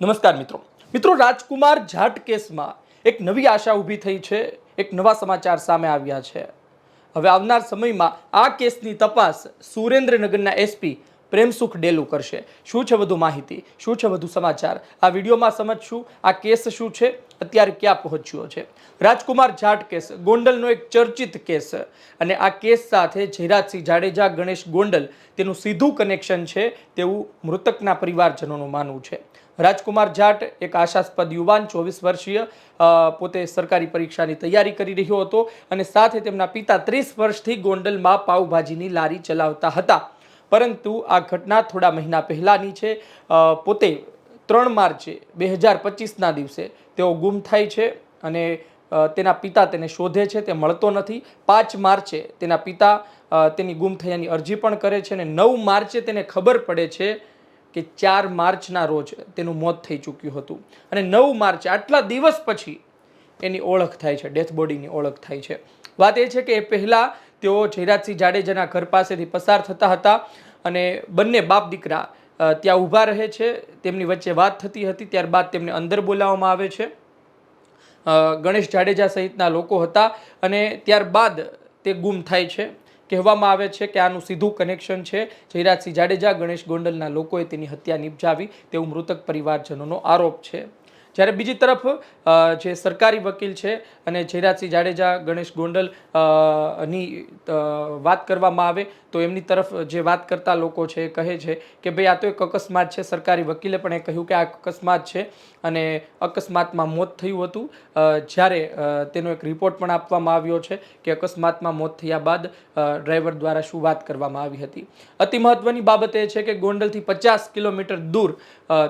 નમસ્કાર મિત્રો. મિત્રો, રાજકુમાર જાટ કેસમાં એક નવી આશા ઊભી થઈ છે. એક નવા સમાચાર સામે આવ્યા છે. હવે આવનાર સમયમાં આ કેસની તપાસ સુરેન્દ્રનગરના એસપી પ્રેમસુખ ડેલુ કરશે. શું છે વધુ માહિતી? શું છે વધુ સમાચાર? આ વિડીયોમાં સમજશું આ કેસ શું છે, અત્યારે ક્યાં પહોંચ્યો છે. રાજકુમાર જાટ કેસ ગોંડલનો એક ચર્ચિત કેસ અને આ કેસ સાથે જયરાજસિંહ જાડેજા, ગણેશ ગોંડલ તેનું સીધું કનેક્શન છે તેવું મૃતકના પરિવારજનોનું માનવું છે. રાજકુમાર જાટ, એક આશાસ્પદ યુવાન, ચોવીસ વર્ષીય પોતે સરકારી પરીક્ષાની તૈયારી કરી રહ્યો હતો અને સાથે તેમના પિતા ત્રીસ વર્ષથી ગોંડલમાં પાઉભાજીની લારી ચલાવતા હતા. પરંતુ આ ઘટના થોડા મહિના પહેલાંની છે. પોતે ત્રણ માર્ચે બે હજાર પચીસના દિવસે તેઓ ગુમ થાય છે અને તેના પિતા તેને શોધે છે, તે મળતો નથી. પાંચ માર્ચે તેના પિતા તેની ગુમ થયાની અરજી પણ કરે છે અને નવ માર્ચે તેને ખબર પડે છે કે ચાર માર્ચના રોજ તેનું મોત થઈ ચૂક્યું હતું. અને નવ માર્ચ, આટલા દિવસ પછી એની ઓળખ થાય છે, ડેથ બોડીની ઓળખ થાય છે. વાત એ છે કે એ પહેલાં તેઓ જયરાજસિંહ જાડેજાના ઘર પાસેથી પસાર થતા હતા અને બંને બાપ દીકરા ત્યાં ઊભા રહે છે. તેમની વચ્ચે વાત થતી હતી, ત્યારબાદ તેમને અંદર બોલાવવામાં આવે છે. ગણેશ જાડેજા સહિતના લોકો હતા અને ત્યારબાદ તે ગુમ થાય છે. કહેવામાં આવે છે કે આનું સીધું કનેક્શન છે. જયરાજસિંહ જાડેજા, ગણેશ ગોંડલના લોકોએ તેની હત્યા નિપજાવી. તેવું મૃતક પરિવારજનોનો આરોપ છે. જ્યારે બીજી તરફ જે સરકારી વકીલ છે અને જયરાજસિંહ જાડેજા, ગણેશ ગોંડલની વાત કરવામાં આવે, તો એમની તરફ જે વાત કરતા લોકો છે કહે છે કે ભાઈ આ તો એક અકસ્માત છે. સરકારી વકીલે પણ એ કહ્યું કે આ અકસ્માત છે અને અકસ્માતમાં મોત થયું હતું. જ્યારે તેનો એક રિપોર્ટ પણ આપવામાં આવ્યો છે કે અકસ્માતમાં મોત થયા બાદ ડ્રાઈવર દ્વારા શું વાત કરવામાં આવી હતી. અતિ મહત્વની બાબત એ છે કે ગોંડલથી પચાસ કિલોમીટર દૂર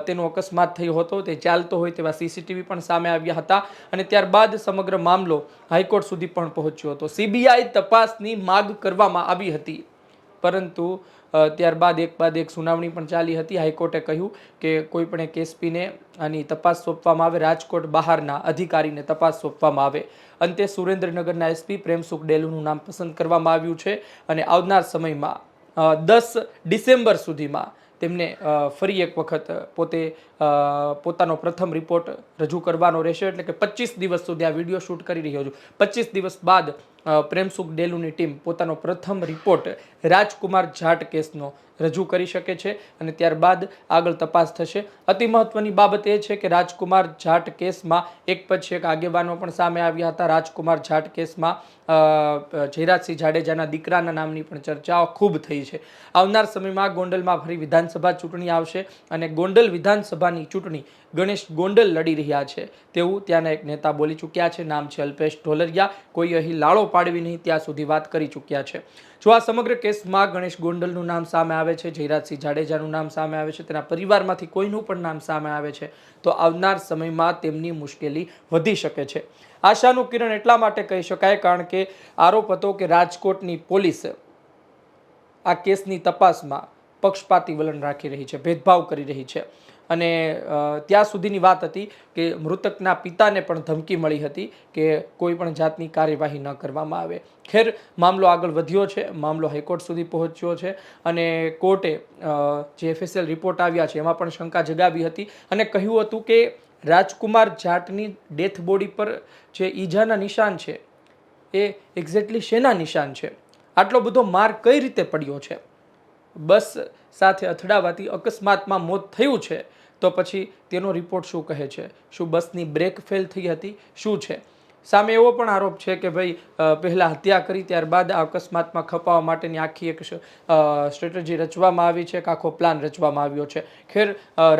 તેનો અકસ્માત થયો હતો. તે ચાલતો હોય તેવા સીસીટીવી પણ સામે આવ્યા હતા અને ત્યારબાદ સમગ્ર મામલો હાઈકોર્ટ સુધી પણ પહોંચ્યો હતો. સીબીઆઈ તપાસની માગ કરવામાં આવી હતી. પરંતુ ત્યારબાદ એક બાદ એક સુનાવણી પણ ચાલી હતી. હાઈકોર્ટે કહ્યું કે કોઈ પણ એક એસપીને આની તપાસ સોંપવામાં આવે, રાજકોટ બહારના અધિકારીને તપાસ સોંપવામાં આવે. અંતે સુરેન્દ્રનગરના એસપી પ્રેમસુખ ડેલુનું નામ પસંદ કરવામાં આવ્યું છે અને આવનાર સમયમાં દસ ડિસેમ્બર સુધીમાં તેમને ફરી એક વખત પોતે પોતાનો પ્રથમ રિપોર્ટ રજૂ કરવાનો રહેશે. એટલે કે પચીસ દિવસ સુધી આ વીડિયો શૂટ કરી રહ્યો છું. પચીસ દિવસ બાદ પ્રેમસુખ ડેલુની ટીમ પોતાનો પ્રથમ રિપોર્ટ રાજકુમાર જાટ કેસનો રજૂ કરી શકે છે અને ત્યારબાદ આગળ તપાસ થશે. અતિ મહત્વની બાબત એ છે કે રાજકુમાર જાટ કેસમાં એક પછી એક આગેવાનો પણ સામે આવ્યા હતા. રાજકુમાર જાટ કેસમાં જયરાજસિંહ જાડેજાના દીકરાના નામની પણ ચર્ચાઓ ખૂબ થઈ છે. આવનાર સમયમાં ગોંડલમાં ફરી વિધાનસભા ચૂંટણી આવશે અને ગોંડલ વિધાનસભાની ચૂંટણી ગણેશ ગોંડલ લડી રહ્યા છે. તેવું ત્યાંના એક નેતા બોલી ચૂક્યા છે. નામ છે અલ્પેશ ઢોલરિયા. કોઈ અહીં લાળો પાડવી નહીં. ત્યાં સુધી વાત કરી ચૂક્યા છે. જો આ સમગ્ર કેસમાં ગણેશ ગોંડલનું નામ સામે આવે છે, જયરાજસિંહ જાડેજાનું નામ સામે આવે છે, તેના પરિવારમાંથી કોઈનું પણ નામ સામે આવે છે, તો આવનાર સમયમાં તેમની મુશ્કેલી વધી શકે છે. આશાનું કિરણ એટલા માટે કહી શકાય, કારણ કે આરોપ હતો કે રાજકોટની પોલીસ આ કેસની તપાસમાં પક્ષપાતી વલણ રાખી રહી છે, ભેદભાવ કરી રહી છે. અને ત્યાં સુધીની વાત હતી કે મૃતકના પિતાને પણ ધમકી મળી હતી કે કોઈ પણ જાતની કાર્યવાહી ન કરવામાં આવે. ખેર, મામલો આગળ વધ્યો છે, મામલો હાઈકોર્ટ સુધી પહોંચ્યો છે અને કોર્ટે જે એફએસએલ રિપોર્ટ આવ્યા છે એમાં પણ શંકા જગાવી હતી અને કહ્યું હતું કે રાજકુમાર જાટની ડેથ બોડી પર જે ઈજાના નિશાન છે, એ એક્ઝેક્ટલી શેના નિશાન છે? આટલો બધો માર કઈ રીતે પડ્યો છે? બસ સાથે અથડાવાથી અકસ્માતમાં મોત થયું છે. તો પછી તેનો રિપોર્ટ શું કહે છે? શું બસની બ્રેક ફેલ થઈ હતી? શું છે? સામે એવો પણ આરોપ છે કે ભાઈ પહેલાં હત્યા કરી, ત્યારબાદ આ અકસ્માતમાં ખપાવવા માટેની આખી એક સ્ટ્રેટેજી રચવામાં આવી છે એક આખો પ્લાન રચવામાં આવ્યો છે. ખેર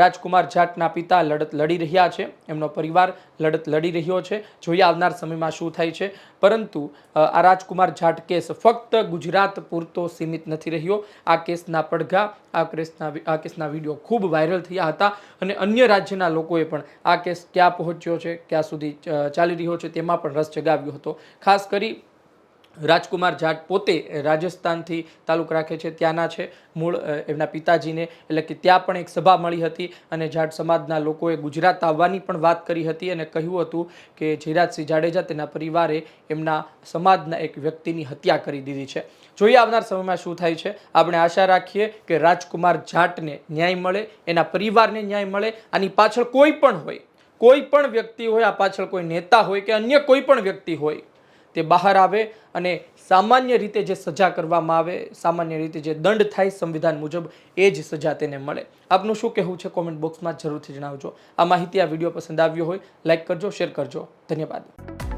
રાજકુમાર જાટના પિતા લડત લડી રહ્યા છે, એમનો પરિવાર લડત લડી રહ્યો છે, જોઈએ આવનાર સમયમાં શું થાય છે. પરંતુ આ રાજકુમાર જાટ કેસ ફક્ત ગુજરાત પૂરતો સીમિત નથી રહ્યો. આ કેસના પડઘા, આ કેસના આ કેસના વીડિયો ખૂબ વાયરલ થયા હતા અને અન્ય રાજ્યના લોકોએ પણ આ કેસ ક્યાં પહોંચ્યો છે, ક્યાં સુધી ચાલી રહ્યો છે તેમાં પણ રસ જગાવ્યો હતો. ખાસ કરી રાજકુમાર જાટ પોતે રાજસ્થાનથી તાલુક રાખે છે, ત્યાંના છે. મૂળ એમના પિતાજીને, એટલે કે ત્યાં પણ એક સભા મળી હતી અને જાટ સમાજના લોકોએ ગુજરાત આવવાની પણ વાત કરી હતી અને કહ્યું હતું કે જીરાજસિંહ જાડેજા તેના પરિવારે એમના સમાજના એક વ્યક્તિની હત્યા કરી દીધી છે. જોઈએ આવનાર સમયમાં શું થાય છે. આપણે આશા રાખીએ કે રાજકુમાર જાટને ન્યાય મળે, એના પરિવારને ન્યાય મળે, આની પાછળ કોઈ પણ હોય કોઈ પણ વ્યક્તિ હોય, આ પાછળ કોઈ નેતા હોય કે અન્ય કોઈ પણ વ્યક્તિ હોય, તે બહાર આવે અને સામાન્ય રીતે જે સજા કરવામાં આવે, સામાન્ય રીતે જે દંડ થાય સંવિધાન મુજબ, એ જ સજા તેને મળે. આપનું શું કહેવું છે કોમેન્ટ બોક્સમાં જરૂરથી જણાવજો. આ માહિતી આ વીડિયો પસંદ આવ્યો હોય લાઇક કરજો શેર કરજો. ધન્યવાદ.